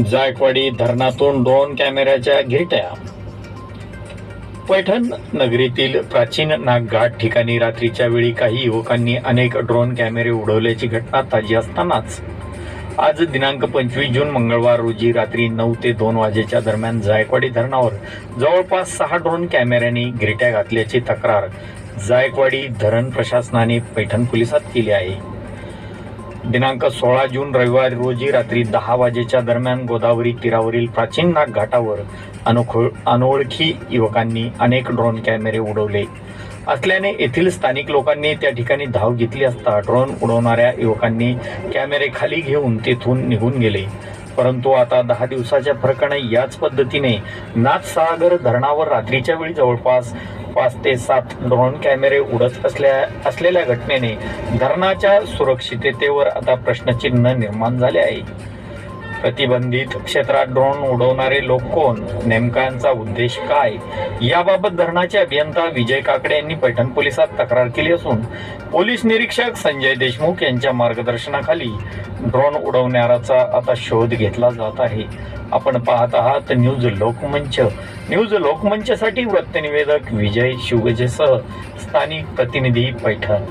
जायकवाडी धरणातून ड्रोन कॅमेऱ्याच्या घिरट्या पैठण नगरीतील प्राचीन नागघाट ठिकाणी रात्रीच्या वेळी काही युवकांनी अनेक ड्रोन कॅमेरे उडवल्याची घटना ताजी असतानाच आज दिनांक पंचवीस जून मंगळवार रोजी रात्री नऊ ते दोन वाजेच्या दरम्यान जायकवाडी धरणावर जवळपास सहा ड्रोन कॅमेऱ्यांनी घिरट्या घातल्याची तक्रार जायकवाडी धरण प्रशासनाने पैठण पोलिसात केली आहे. दिनांक सोळा जून रविवारी रोजी रात्री दहा वाजेच्या दरम्यान गोदावरी तीरावरील प्राचीन नाग घाटावर अनोखो अनोळखी युवकांनी अनेक ड्रोन कॅमेरे उडवले. असल्याने येथील स्थानिक लोकांनी त्या ठिकाणी धाव घेतली असता ड्रोन उडवणाऱ्या युवकांनी कॅमेरे खाली घेऊन तेथून निघून गेले. परंतु आता दहा दिवसाच्या फरकाने याच पद्धतीने नाथसागर धरणावर रात्रीच्या वेळी जवळपास पाच ते सात ड्रोन कॅमेरे उडत असल्या असलेल्या घटनेने धरणाच्या सुरक्षिततेवर आता प्रश्नचिन्ह निर्माण झाले आहे. प्रतिबंधित क्षेत्रात ड्रोन उडवणारे लोक कोण? नेमकांचा उद्देश काय? याबाबत धरणाचे अभियंता विजय काकडे यांनी पैठण पोलिसात तक्रार केली असून पोलीस निरीक्षक संजय देशमुख यांच्या मार्गदर्शनाखाली ड्रोन उडवणाऱ्याचा आता शोध घेतला जात आहे. आपण पाहत आहात न्यूज लोकमंच. न्यूज लोकमंचसाठी वृत्तनिवेदक विजय शिवगजेसह स्थानिक प्रतिनिधी पैठण.